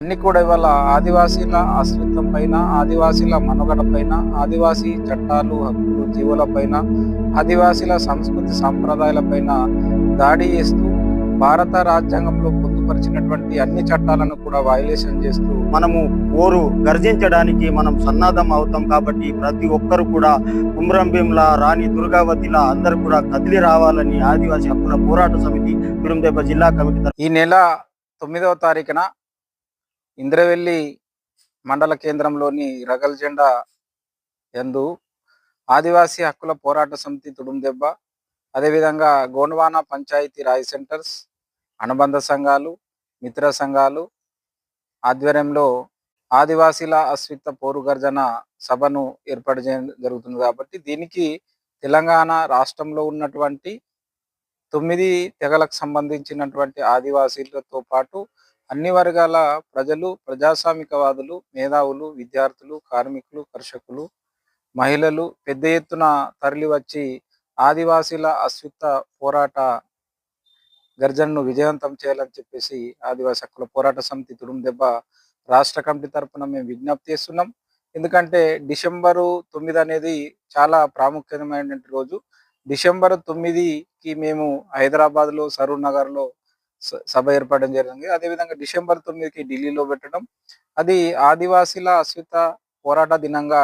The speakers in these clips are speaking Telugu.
అన్ని కూడా ఇవాళ ఆదివాసీల అస్తిత్వం పైన ఆదివాసీల మనుగడ పైన ఆదివాసీ చట్టాలు హక్కులు జీవుల పైన ఆదివాసీల సంస్కృతి సాంప్రదాయాల పైన దాడి చేస్తూ భారత రాజ్యాంగంలో పొందుపరిచినటువంటి అన్ని చట్టాలను కూడా వయలేషన్ చేస్తూ మనము ఓరు గర్జించడానికి మనం సన్నాధం అవుతాం కాబట్టి ప్రతి ఒక్కరు కూడా కుమ్రంభీమ్ల రాణి దుర్గావతిలా అందరూ కూడా కదిలి రావాలని ఆదివాసీ హక్కుల పోరాట సమితి తిరుమదేప జిల్లా కమిటీ ఈ నెల తొమ్మిదవ తారీఖున ఇంద్రవెల్లి మండల కేంద్రంలోని రగల్ జెండా యందు ఆదివాసీ హక్కుల పోరాట సమితి తుడుందెబ్బ అదేవిధంగా గోండ్వానా పంచాయతీ రాయ్ సెంటర్స్ అనుబంధ సంఘాలు మిత్ర సంఘాలు ఆధ్వర్యంలో ఆదివాసీల అస్విత్వ పోరు గర్జన సభను ఏర్పాటు చేయడం జరుగుతుంది కాబట్టి దీనికి తెలంగాణ రాష్ట్రంలో ఉన్నటువంటి తొమ్మిది తెగలకు సంబంధించినటువంటి ఆదివాసీలతో పాటు అన్ని వర్గాల ప్రజలు ప్రజాస్వామికవాదులు మేధావులు విద్యార్థులు కార్మికులు కర్షకులు మహిళలు పెద్ద ఎత్తున తరలి వచ్చి ఆదివాసీల అస్విత్త పోరాట గర్జనను విజయవంతం చేయాలని చెప్పేసి ఆదివాసీ హక్కుల పోరాట సమితి తుడుం దెబ్బ రాష్ట్ర కమిటీ తరపున మేము విజ్ఞప్తి చేస్తున్నాం. ఎందుకంటే డిసెంబరు తొమ్మిది అనేది చాలా ప్రాముఖ్యమైనటువంటి రోజు. డిసెంబర్ తొమ్మిదికి మేము హైదరాబాద్లో సరూర్ నగర్లో సభ ఏర్పడడం జరిగింది. అదేవిధంగా డిసెంబర్ తొమ్మిదికి ఢిల్లీలో పెట్టడం. అది ఆదివాసీల అస్మిత పోరాట దినంగా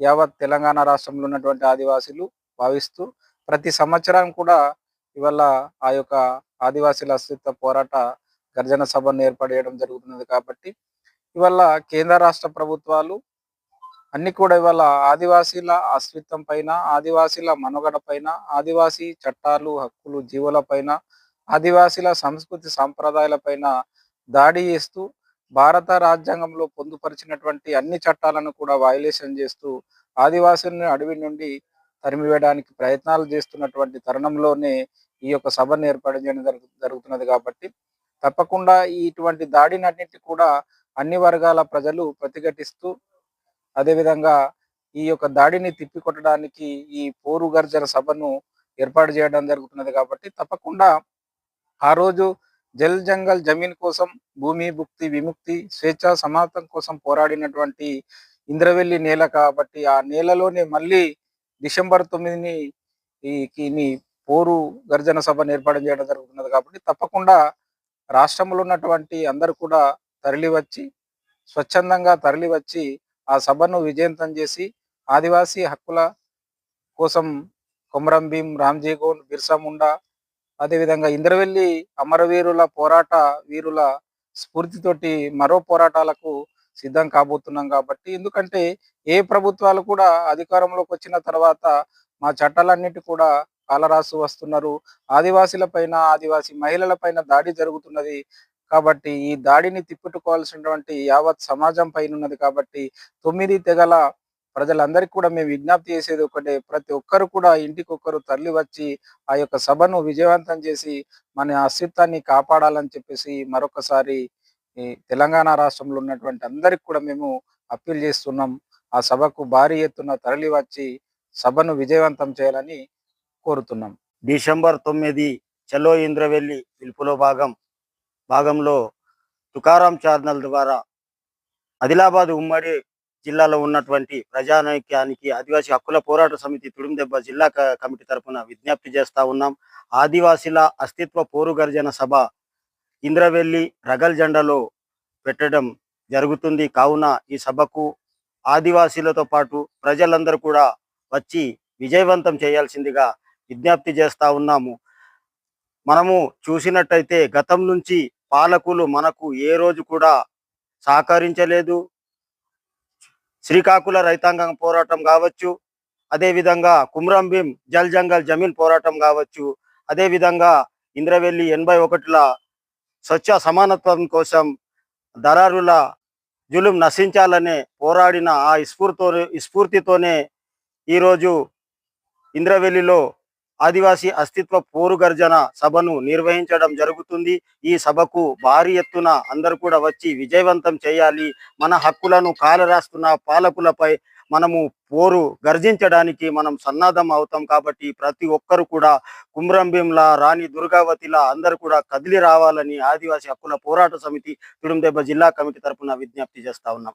యావత్ తెలంగాణ రాష్ట్రంలో ఉన్నటువంటి ఆదివాసీలు భావిస్తూ ప్రతి సంవత్సరం కూడా ఇవాళ ఆ యొక్క ఆదివాసీల అస్తిత్వ పోరాట గర్జన సభను ఏర్పాటు చేయడం జరుగుతున్నది కాబట్టి ఇవాళ కేంద్ర రాష్ట్ర ప్రభుత్వాలు అన్ని కూడా ఇవాళ ఆదివాసీల అస్తిత్వం పైన ఆదివాసీల మనుగడ పైన ఆదివాసీ చట్టాలు హక్కులు జీవుల పైన ఆదివాసీల సంస్కృతి సాంప్రదాయాల పైన దాడి చేస్తూ భారత రాజ్యాంగంలో పొందుపరిచినటువంటి అన్ని చట్టాలను కూడా వయలేషన్ చేస్తూ ఆదివాసులను అడవి నుండి తరిమివేయడానికి ప్రయత్నాలు చేస్తున్నటువంటి తరుణంలోనే ఈ యొక్క సభను ఏర్పాటు చేయడం జరుగుతున్నది కాబట్టి తప్పకుండా ఇటువంటి దాడినన్నింటి కూడా అన్ని వర్గాల ప్రజలు ప్రతిఘటిస్తూ అదేవిధంగా ఈ యొక్క దాడిని తిప్పికొట్టడానికి ఈ పోరు గర్జన సభను ఏర్పాటు చేయడం జరుగుతున్నది కాబట్టి తప్పకుండా ఆ రోజు జల్ జంగల్ జమీన్ కోసం భూమి భుక్తి విముక్తి స్వేచ్ఛ సమానతం కోసం పోరాడినటువంటి ఇంద్రవెల్లి నేల కాబట్టి ఆ నేలలోనే మళ్ళీ డిసెంబర్ తొమ్మిదిని ఈ పోరు గర్జన సభను ఏర్పాటు చేయడం జరుగుతున్నది కాబట్టి తప్పకుండా రాష్ట్రంలో ఉన్నటువంటి అందరు కూడా తరలి వచ్చి స్వచ్ఛందంగా తరలి వచ్చి ఆ సభను విజయంతం చేసి ఆదివాసీ హక్కుల కోసం కొమరం భీం రామ్జీగోన్ బిర్సా ముండా అదేవిధంగా ఇంద్రవెల్లి అమరవీరుల పోరాట వీరుల స్ఫూర్తితోటి మరో పోరాటాలకు సిద్ధం కాబోతున్నాం కాబట్టి ఎందుకంటే ఏ ప్రభుత్వాలు కూడా అధికారంలోకి వచ్చిన తర్వాత మా చట్టాలన్నిటి కూడా కాలరాసు వస్తున్నారు. ఆదివాసీల పైన ఆదివాసీ మహిళల పైన దాడి జరుగుతున్నది కాబట్టి ఈ దాడిని తిప్పుకోవాల్సినటువంటి యావత్ సమాజం పైన ఉన్నది కాబట్టి తొమ్మిది తెగల ప్రజలందరికీ కూడా మేము విజ్ఞప్తి చేసేది ఒకటే ప్రతి ఒక్కరు కూడా ఇంటికొకరు తరలి వచ్చి ఆ యొక్క సభను విజయవంతం చేసి మన అస్తిత్వాన్ని కాపాడాలని చెప్పేసి మరొకసారి తెలంగాణ రాష్ట్రంలో ఉన్నటువంటి అందరికి కూడా మేము అప్పీల్ చేస్తున్నాం. ఆ సభకు భారీ ఎత్తున తరలి వచ్చి సభను విజయవంతం చేయాలని కోరుతున్నాం. డిసెంబర్ తొమ్మిది చలో ఇంద్రవెల్లి పిలుపులో భాగం భాగంలో తుకారాం ఛానల్ ద్వారా ఆదిలాబాద్ ఉమ్మడి జిల్లాలో ఉన్నటువంటి ప్రజానైక్యానికి ఆదివాసీ హక్కుల పోరాట సమితి తుడుందెబ్బ జిల్లా కమిటీ తరపున విజ్ఞప్తి చేస్తా ఉన్నాం. ఆదివాసీల అస్తిత్వ పోరుగర్జన సభ ఇంద్రవెల్లి రగల్ జెండాలో పెట్టడం జరుగుతుంది. కావున ఈ సభకు ఆదివాసీలతో పాటు ప్రజలందరూ కూడా వచ్చి విజయవంతం చేయాల్సిందిగా విజ్ఞప్తి చేస్తా ఉన్నాము. మనము చూసినట్టయితే గతం నుంచి పాలకులు మనకు ఏ రోజు కూడా సహకరించలేదు. శ్రీకాకుళ రైతాంగం పోరాటం కావచ్చు. అదేవిధంగా కుమ్రం భీం జల్ జంగల్ జమీన్ పోరాటం కావచ్చు. అదేవిధంగా ఇంద్రవెల్లి ఎనభై ఒకటిల స్వచ్ఛ సమానత్వం కోసం దరారుల జులుం నశించాలనే పోరాడిన ఆ స్ఫూర్తితో స్ఫూర్తితోనే ఈరోజు ఇంద్రవెల్లిలో ఆదివాసీ అస్తిత్వ పోరు గర్జన సభను నిర్వహించడం జరుగుతుంది. ఈ సభకు భారీ ఎత్తున అందరూ కూడా వచ్చి విజయవంతం చేయాలి. మన హక్కులను కాలరాస్తున్న పాలకులపై మనము పోరు గర్జించడానికి మనం సన్నాధం అవుతాం కాబట్టి ప్రతి ఒక్కరు కూడా కుమ్రంభీంలా రాణి దుర్గావతిలా అందరూ కూడా కదిలి రావాలని ఆదివాసీ హక్కుల పోరాట సమితి తుడుందెబ్బ జిల్లా కమిటీ తరపున విజ్ఞప్తి చేస్తా ఉన్నాం.